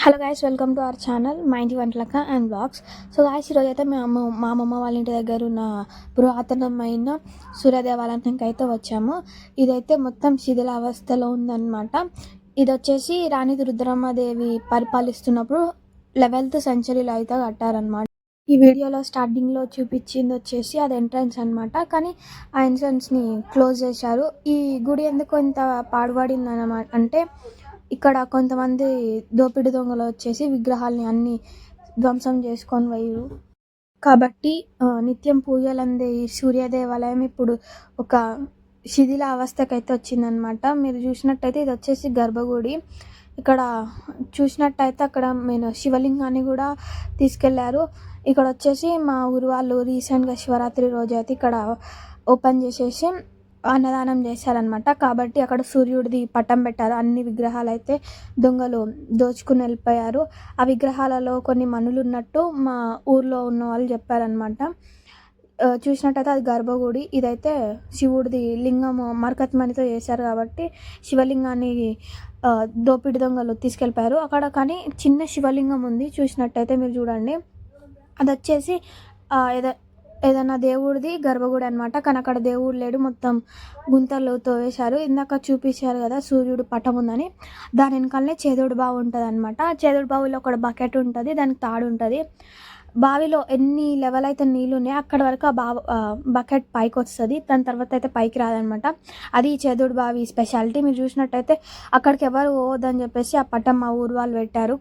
Hello guys welcome to our channel మా ఇంటి వంటలక అండ్ బ్లాగ్స్ సో గాయస్ ఈరోజు అయితే మేము అమ్మ మా అమ్మమ్మ వాళ్ళ ఇంటి దగ్గర ఉన్న పురాతనమైన సూర్యదేవాలయానికి అయితే వచ్చాము. ఇదైతే మొత్తం శిథిలావస్థలో ఉందన్నమాట. ఇది వచ్చేసి రాణి రుద్రమ్మదేవి పరిపాలిస్తున్నప్పుడు లెవెల్త్ సెంచరీలో అయితే కట్టారనమాట ఈ వీడియోలో స్టార్టింగ్లో చూపించింది వచ్చేసి అది ఎంట్రన్స్ అనమాట కానీ ఆ ఎంట్రన్స్ని క్లోజ్ చేశారు. ఈ గుడి ఎందుకు ఇంత పాడుబడింది అనమాట అంటే ఇక్కడ కొంతమంది దోపిడి దొంగలు వచ్చేసి విగ్రహాలని అన్ని ధ్వంసం చేసుకొని పోయారు కాబట్టి నిత్యం పూజలు అందే ఈ సూర్య దేవాలయం ఇప్పుడు ఒక శిథిల అవస్థకైతే వచ్చిందనమాట మీరు చూసినట్టయితే ఇది వచ్చేసి గర్భగుడి. ఇక్కడ చూసినట్టయితే అక్కడ నేను శివలింగాన్ని కూడా తీసుకెళ్ళారు. ఇక్కడ వచ్చేసి మా ఊరు వాళ్ళు రీసెంట్గా శివరాత్రి రోజు అయితే ఇక్కడ ఓపెన్ చేసేసి అన్నదానం చేశారనమాట కాబట్టి అక్కడ సూర్యుడిది పటం పెట్టారు. అన్ని విగ్రహాలు అయితే దొంగలు దోచుకుని వెళ్ళిపోయారు. ఆ విగ్రహాలలో కొన్ని మనులు ఉన్నట్టు మా ఊర్లో ఉన్న వాళ్ళు చెప్పారనమాట చూసినట్టయితే అది గర్భగుడి. ఇదైతే శివుడిది లింగము మరకత్మణితో చేశారు కాబట్టి శివలింగాన్ని దోపిడి దొంగలు తీసుకెళ్ళిపోయారు. అక్కడ కానీ చిన్న శివలింగం ఉంది. చూసినట్టయితే మీరు చూడండి. అది వచ్చేసి ఏదో ఏదైనా దేవుడిది గర్భగుడి అనమాట కానీ అక్కడ దేవుడు లేడు. మొత్తం గుంతలు తోవేశారు. ఇందాక చూపించారు కదా సూర్యుడు పటం ఉందని. దాని వెనకాలనే చేదుడు బావి ఉంటుంది అనమాట చేదుడు బావిలో ఒక బకెట్ ఉంటుంది. దానికి తాడు ఉంటుంది. బావిలో ఎన్ని లెవెల్ అయితే నీళ్ళు ఉన్నాయో అక్కడ వరకు ఆ బావ బకెట్ పైకి వస్తుంది. దాని తర్వాత అయితే పైకి రాదనమాట. అది చేదుడు బావి స్పెషాలిటీ మీరు చూసినట్టయితే అక్కడికి ఎవరు పోవద్దని చెప్పేసి ఆ పట్టం మా ఊరు వాళ్ళు పెట్టారు.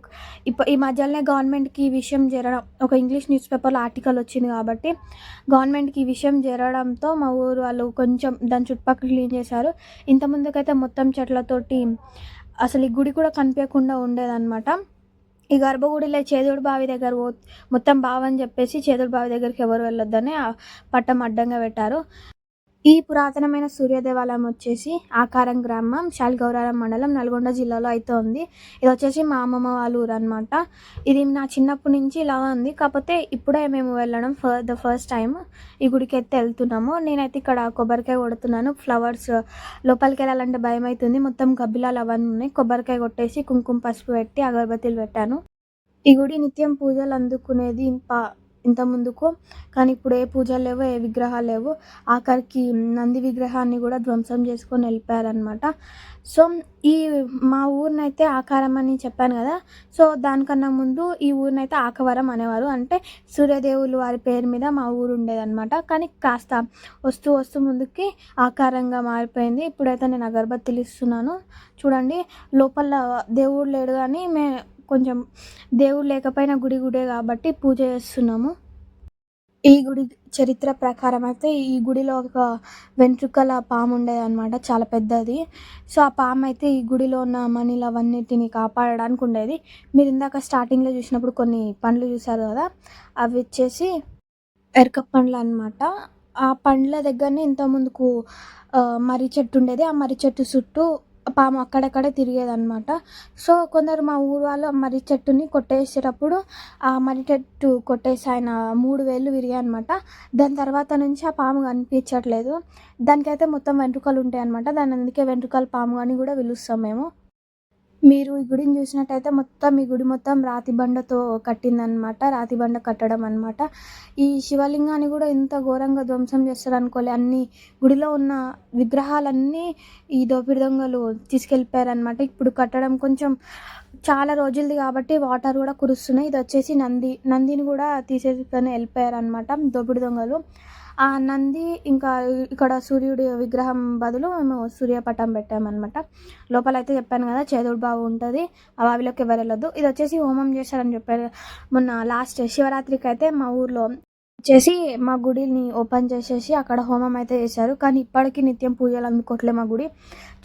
ఇప్పుడు ఈ మధ్యలోనే గవర్నమెంట్కి ఈ విషయం జరగడం ఒక ఇంగ్లీష్ న్యూస్ పేపర్లో ఆర్టికల్ వచ్చింది కాబట్టి గవర్నమెంట్కి ఈ విషయం జరగడంతో మా ఊరు వాళ్ళు కొంచెం దాని చుట్టుపక్కల క్లీన్ చేశారు. ఇంత ముందుకైతే మొత్తం చెట్లతోటి అసలు ఈ గుడి కూడా కనిపించకుండా ఉండేదన్నమాట ఈ గర్భగుడిలో చేదుడు బావి దగ్గర మొత్తం బావి అని చెప్పేసి చేదుడు బావి దగ్గరికి ఎవరు వెళ్ళొద్దని పట్టం అడ్డంగా పెట్టారు. ఈ పురాతనమైన సూర్య దేవాలయం వచ్చేసి ఆకారం గ్రామం శాలిగౌరాల మండలం నల్గొండ జిల్లాలో అయితే ఉంది. ఇది వచ్చేసి మా అమ్మమ్మ వాళ్ళ ఊరు అనమాట ఇది నా చిన్నప్పటి నుంచి ఇలా ఉంది. కాకపోతే ఇప్పుడే మేము వెళ్ళడం ఫర్ ద ఫస్ట్ టైం ఈ గుడికి అయితే వెళ్తున్నాము. నేనైతే ఇక్కడ కొబ్బరికాయ కొడుతున్నాను. ఫ్లవర్స్ లోపలికి వెళ్ళాలంటే భయం అవుతుంది. మొత్తం గబ్బిలాలు అవన్నీ ఉన్నాయి. కొబ్బరికాయ కొట్టేసి కుంకుమ పసుపు పెట్టి అగరబత్తీలు పెట్టాను. ఈ గుడి నిత్యం పూజలు అందుకునేది ఇంత ముందుకు కానీ ఇప్పుడు ఏ పూజలు లేవు ఏ విగ్రహాలు లేవు ఆఖరికి నంది విగ్రహాన్ని కూడా ధ్వంసం చేసుకొని వెళ్ళిపోయారనమాట సో ఈ మా ఊరినైతే ఆకారం అని చెప్పాను కదా సో దానికన్నా ముందు ఈ ఊరినైతే ఆకవరం అనేవారు. అంటే సూర్యదేవులు వారి పేరు మీద మా ఊరు ఉండేదన్నమాట. కానీ కాస్త వస్తూ వస్తూ ముందుకి ఆకారంగా మారిపోయింది. ఇప్పుడైతే నేను అగరబత్తిలు ఇస్తున్నాను. చూడండి లోపల దేవుడు లేడు కానీ మే కొంచెం దేవుడు లేకపోయినా గుడి గుడే కాబట్టి పూజ చేస్తున్నాము. ఈ గుడి చరిత్ర ప్రకారం అయితే ఈ గుడిలో ఒక వెంట్రుకల పాము ఉండేది అనమాట చాలా పెద్దది. సో ఆ పాము అయితే ఈ గుడిలో ఉన్న మనీలు అవన్నిటిని కాపాడడానికి ఉండేది. మీరు ఇందాక స్టార్టింగ్లో చూసినప్పుడు కొన్ని పండ్లు చూసారు కదా అవి వచ్చేసి ఎరక పండ్లు అనమాట ఆ పండ్ల దగ్గరనే ఇంత ముందుకు మర్రి చెట్టు ఉండేది. ఆ మర్రి చెట్టు చుట్టూ పాము అక్కడక్కడే తిరిగేదనమాట సో కొందరు మా ఊరు వాళ్ళు మర్రి చెట్టుని కొట్టేసేటప్పుడు ఆ మర్రి చెట్టు కొట్టేసి ఆయన మూడు వేలు విరిగాయనమాట దాని తర్వాత నుంచి ఆ పాము కనిపించట్లేదు. దానికైతే మొత్తం వెంట్రుకలు ఉంటాయి అనమాట దాని అందుకే వెంట్రుకల పాము అని కూడా పిలుస్తాం మేము. మీరు ఈ గుడిని చూసినట్టయితే మొత్తం ఈ గుడి మొత్తం రాతి బండతో కట్టిందనమాట రాతి బండ కట్టడం అనమాట ఈ శివలింగాన్ని కూడా ఇంత ఘోరంగా ధ్వంసం చేస్తారు అనుకోలే. అన్ని గుడిలో ఉన్న విగ్రహాలన్నీ ఈ దోపిడి దొంగలు తీసుకెళ్ళిపోయారనమాట ఇప్పుడు కట్టడం కొంచెం చాలా రోజులది కాబట్టి వాటర్ కూడా కురుస్తున్నాయి. ఇది వచ్చేసి నంది నందిని కూడా తీసేసుకొని వెళ్ళిపోయారనమాట దోపిడి దొంగలు. ఆ నంది ఇంకా ఇక్కడ సూర్యుడి విగ్రహం బదులు మేము సూర్యపటం పెట్టామన్నమాట. లోపల అయితే చెప్పాను కదా చేదుడు బావి ఉంటుంది ఆ బావిలోకి వెళ్ళొద్దు. ఇది వచ్చేసి హోమం చేశారని చెప్పారు. మొన్న లాస్ట్ శివరాత్రికి అయితే మా ఊర్లో వచ్చేసి మా గుడిని ఓపెన్ చేసేసి అక్కడ హోమం అయితే చేశారు. కానీ ఇప్పటికీ నిత్యం పూజలు అందుకోవట్లే మా గుడి.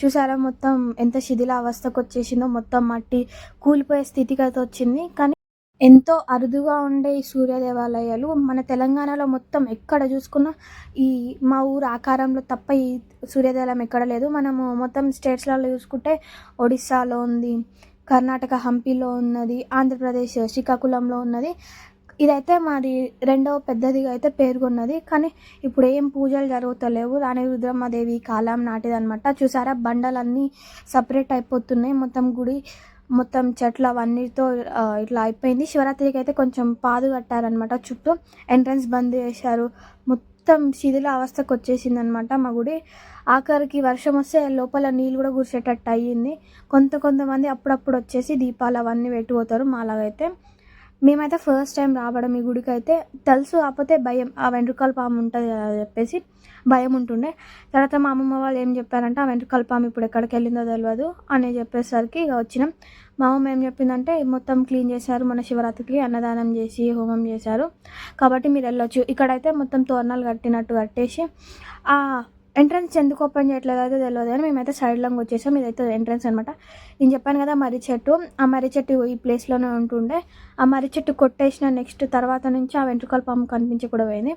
చూసారా మొత్తం ఎంత శిథిల అవస్థకు వచ్చేసిందో మొత్తం మట్టి కూలిపోయే స్థితికి అయితే వచ్చింది. కానీ ఎంతో అరుదుగా ఉండే ఈ సూర్య దేవాలయాలు మన తెలంగాణలో మొత్తం ఎక్కడ చూసుకున్నా ఈ మా ఊరు ఆకారంలో తప్ప ఈ సూర్యదేవాలయం ఎక్కడ లేదు. మనము మొత్తం స్టేట్స్లలో చూసుకుంటే ఒడిస్సాలో ఉంది కర్ణాటక హంపీలో ఉన్నది ఆంధ్రప్రదేశ్ శ్రీకాకుళంలో ఉన్నది. ఇదైతే మాది రెండవ పెద్దదిగా అయితే పేర్కొన్నది. కానీ ఇప్పుడు ఏం పూజలు జరుగుతలేవు. రాణి రుద్రమ్మదేవి కాలం నాటిదనమాట చూసారా? బండలన్నీ సపరేట్ అయిపోతున్నాయి. మొత్తం గుడి మొత్తం చెట్లు అవన్నీతో ఇట్లా అయిపోయింది. శివరాత్రికి అయితే కొంచెం పాదు కట్టారనమాట చుట్టూ ఎంట్రన్స్ బంద్ చేశారు. మొత్తం శిథిల అవస్థకు వచ్చేసింది అనమాట మా గుడి. ఆఖరికి వర్షం వస్తే లోపల నీళ్ళు కూడా కురిసేటట్టు అయ్యింది. కొంత కొంతమంది అప్పుడప్పుడు వచ్చేసి దీపాలు అవన్నీ పెట్టిపోతారు మాలాగైతే. మేమైతే ఫస్ట్ టైం రావడం ఈ గుడికి అయితే తెలుసు కాకపోతే భయం. ఆ వెంట్రుకల పాము ఉంటుంది కదా అని చెప్పేసి భయం ఉంటుండే. తర్వాత మా అమ్మమ్మ వాళ్ళు ఏం చెప్పారంటే ఆ వెంట్రుకల పాము ఇప్పుడు ఎక్కడికి వెళ్ళిందో తెలియదు అని చెప్పేసరికి ఇక వచ్చినాం. మా అమ్మమ్మ ఏం చెప్పిందంటే మొత్తం క్లీన్ చేశారు మన శివరాత్రికి అన్నదానం చేసి హోమం చేశారు. కాబట్టి మీరు వెళ్ళొచ్చు. ఇక్కడైతే మొత్తం తోరణాలు కట్టినట్టు కట్టేసి ఆ ఎంట్రన్స్ ఎందుకు ఓపెన్ చేయట్లేదు అయితే తెలియదు కానీ మేమైతే సైడ్లోకి వచ్చేసాం. ఇదైతే ఎంట్రన్స్ అనమాట నేను చెప్పాను కదా మర్రి చెట్టు. ఆ మర్రి చెట్టు ఈ ప్లేస్లోనే ఉంటుండే. ఆ మర్రి చెట్టు కొట్టేసిన నెక్స్ట్ తర్వాత నుంచి ఆ వెంట్రుకల పాము కనిపించి కూడా పోయింది.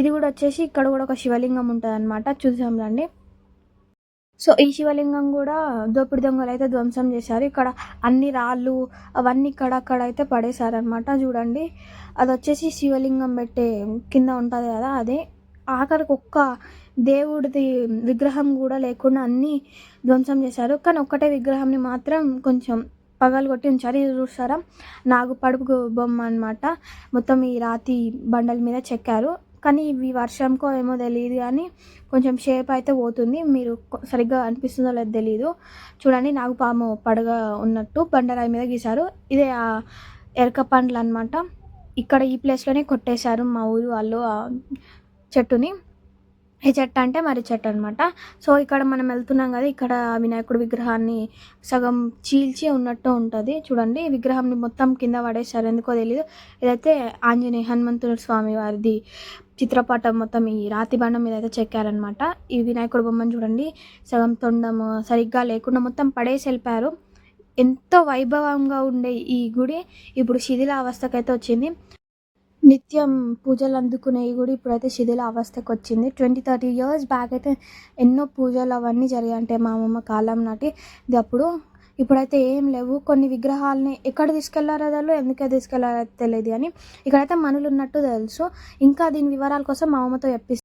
ఇది కూడా వచ్చేసి ఇక్కడ కూడా ఒక శివలింగం ఉంటుంది అనమాట చూసాం రండి. సో ఈ శివలింగం కూడా దోపిడి దొంగలు అయితే ధ్వంసం చేశారు. ఇక్కడ అన్ని రాళ్ళు అవన్నీ ఇక్కడ అక్కడ అయితే పడేశారనమాట చూడండి. అది వచ్చేసి శివలింగం పెట్టే కింద ఉంటుంది కదా అదే. ఆఖరికి ఒక్క దేవుడిది విగ్రహం కూడా లేకుండా అన్నీ ధ్వంసం చేశారు. కానీ ఒక్కటే విగ్రహాన్ని మాత్రం కొంచెం పగలు కొట్టి ఉంచారు. ఇది చూస్తారా నాగు పడుపు బొమ్మ అనమాట మొత్తం ఈ రాతి బండల మీద చెక్కారు. కానీ ఇవి వర్షంకో ఏమో తెలియదు కానీ కొంచెం షేప్ అయితే పోతుంది. మీరు సరిగ్గా అనిపిస్తుందో లేదో తెలియదు చూడండి నాగుపాము పడగ ఉన్నట్టు బండరాయి మీద గీశారు. ఇదే ఆ ఎరక పండ్లు అనమాట ఇక్కడ ఈ ప్లేస్లోనే కొట్టేశారు మా ఊరు వాళ్ళు చెట్టుని. ఈ చెట్టు అంటే మరి చెట్టు అనమాట సో ఇక్కడ మనం వెళ్తున్నాం కదా ఇక్కడ వినాయకుడి విగ్రహాన్ని సగం చీల్చి ఉన్నట్టు ఉంటుంది. చూడండి విగ్రహాన్ని మొత్తం కింద పడేశారు. ఎందుకో తెలియదు ఇదైతే ఆంజనేయ హనుమంతుల స్వామి వారిది చిత్రపటం మొత్తం ఈ రాతి బండం మీద అయితే చెక్కారనమాట ఈ వినాయకుడి బొమ్మను చూడండి సగం తొండం సరిగ్గా లేకుండా మొత్తం పడేసి వెళ్ళిపోయారు. ఎంతో వైభవంగా ఉండే ఈ గుడి ఇప్పుడు శిథిల అవస్థకైతే వచ్చింది. నిత్యం పూజలు అందుకునే కూడా ఇప్పుడైతే శిథిల అవస్థకు వచ్చింది. ట్వంటీ థర్టీ ఇయర్స్ బ్యాక్ అయితే ఎన్నో పూజలు అవన్నీ జరిగాయి. అంటే మా అమ్మమ్మ కాలం నాటి ఇది అప్పుడు. ఇప్పుడైతే ఏం లేవు. కొన్ని విగ్రహాలని ఎక్కడ తీసుకెళ్ళారో తెలియదు ఎందుకే తీసుకెళ్ళారో తెలియదు అని ఇక్కడైతే మనులు ఉన్నట్టు తెలుసు. ఇంకా దీని వివరాల కోసం మా అమ్మతో చెప్పి